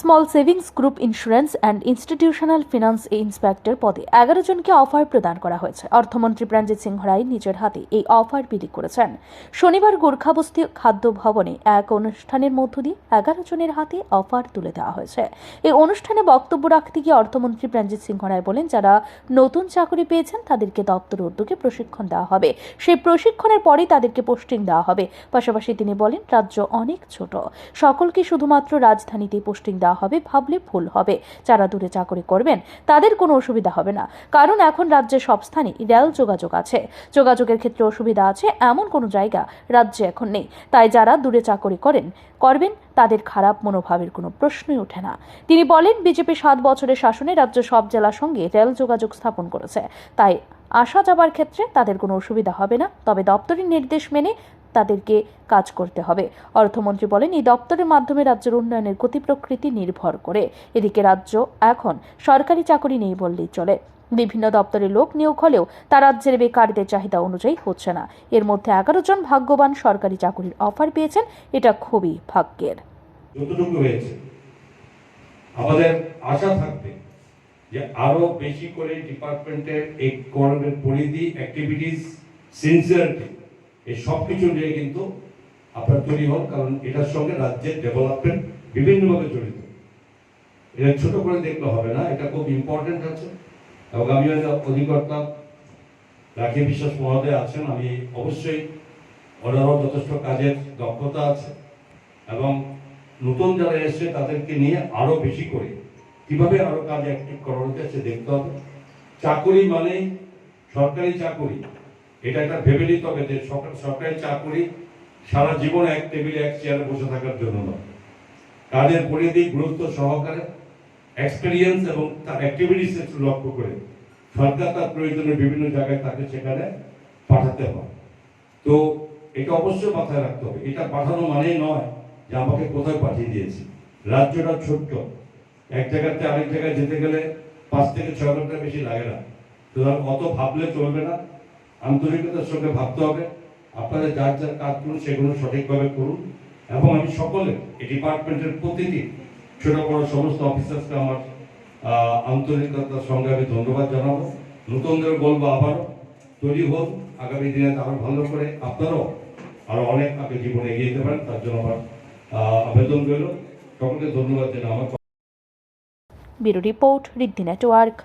Small savings group insurance and institutional finance inspector পদে এগারো জনকে অফার প্রদান করা হয়েছে। অর্থমন্ত্রী প্রাণজিৎ সিংহ রায় নিজের হাতে এই অফার বিলি করেছেন। শনিবার গোর্খাবস্তি খাদ্য ভবনে এক অনুষ্ঠানের মধ্য দিয়ে এগারো জনের হাতে অফার তুলে দেওয়া হয়েছে। এই অনুষ্ঠানে বক্তব্য রাখতে গিয়ে অর্থমন্ত্রী প্রাণজিৎ সিংহ রায় বলেন, যারা নতুন চাকরি পেয়েছেন তাদেরকে দপ্তর উদ্যোগে প্রশিক্ষণ দেওয়া হবে। সেই প্রশিক্ষণের পরেই তাদেরকে পোস্টিং দেওয়া হবে। পাশাপাশি তিনি বলেন, রাজ্য অনেক ছোট। সকলকে শুধুমাত্র রাজধানীতে পোস্টিং দেওয়া হবে, ভাবলে ভুল হবে। যারা দূরে চাকরি করবেন, তাদের কোনো অসুবিধা হবে না। কারণ এখন রাজ্যের সব স্থানে রেল যোগাযোগ আছে। যোগাযোগের ক্ষেত্রে অসুবিধা আছে, এমন কোনো জায়গা রাজ্যে এখন নেই। তাই যারা দূরে চাকরি করেন, করবেন, তাদের খারাপ মনোভাবের কোনো প্রশ্নই ওঠে না। তিনি বলেন, বিজেপি সাত বছরের শাসনে রাজ্য সব জেলার সঙ্গে রেল যোগাযোগ স্থাপন করেছে। তাই আসা যাবার ক্ষেত্রে তাদের কোনো অসুবিধা হবে না। তবে দপ্তরের নির্দেশ মেনে তাদেরকে কাজ করতে হবে। অর্থমন্ত্রী বলেন, এই দপ্তরের মাধ্যমে রাজ্যের উন্নয়নের গতি প্রকৃতি নির্ভর করে। এদিকে রাজ্য এখন সরকারি চাকরি নেই বললেই চলে। বিভিন্ন দপ্তরে লোক নিয়োগ হলেও তা রাজ্যের বেকারদের চাহিদা অনুযায়ী হচ্ছে না। এর মধ্যে এগারো জন ভাগ্যবান সরকারি চাকরির অফার পেয়েছেন, এটা খুবই ভাগ্যের। যতটুকু হয়েছে, আমাদের আশা থাকবে যে আরও বেশি করে ডিপার্টমেন্টের এই কর্মের পরিধি অ্যাক্টিভিটিস সিনসিয়ারিটি এই সব কিছু নিয়ে কিন্তু আপনার তৈরি হন, কারণ এটার সঙ্গে রাজ্যের ডেভেলপমেন্ট বিভিন্নভাবে জড়িত। এটা ছোট করে দেখলে হবে না, এটা খুব ইম্পর্টেন্ট আছে। এবং আমি অধিকর্তা রাখি বিশ্বাস মহোদয় আছেন, আমি অবশ্যই ওনারও যথেষ্ট কাজের দক্ষতা আছে। এবং নতুন যারা এসছে, তাদেরকে নিয়ে আরও বেশি করে কীভাবে আরও কাজ অ্যাক্টিভ করানো যায় সে দেখতে হবে। চাকরি মানেই সরকারি চাকুরি। এটা একটা ভেবে নিতে হবে যে সরকার- সরকারি চাকুরি সারা জীবন এক টেবিলে, এক চেয়ারে বসে থাকার জন্য নয়। কাজের পরিধি, গুরুত্ব সহকারে এক্সপেরিয়েন্স এবং তার অ্যাক্টিভিটিস একটু লক্ষ্য করে সরকার তার প্রয়োজনে বিভিন্ন জায়গায় তাকে সেখানে পাঠাতে হয়। তো এটা অবশ্যই মাথায় রাখতে হবে। এটা পাঠানো মানেই নয় যে আমাকে কোথায় পাঠিয়ে দিয়েছে। রাজ্যটা ছোট্ট। এক জায়গাতে আরেক জায়গায় যেতে গেলে পাঁচ থেকে ছয় ঘণ্টা বেশি লাগে না। সুতরাং অত ভাবলে চলবে না। আন্তরিকতার সঙ্গে ভাবতে হবে। আপনাদের যার যার কাজ করুন, সেগুলো সঠিকভাবে করুন। এবং আমি সকলে এই ডিপার্টমেন্টের প্রতিটি ছোট বড় সমস্ত অফিসার্সকে আমার আন্তরিকতার সঙ্গে আমি ধন্যবাদ জানাব। নতুনদের বলব আবারও, তৈরি হোক, আগামী দিনে আরও ভালো করে আপনারাও আরও অনেক আগে জীবনে এগিয়ে যেতে পারেন, তার জন্য আমার আবেদন রইল। সকলকে ধন্যবাদ জানাই আমার ব্যুরো রিপোর্ট রিদ্ধি নেটওয়ার্ক।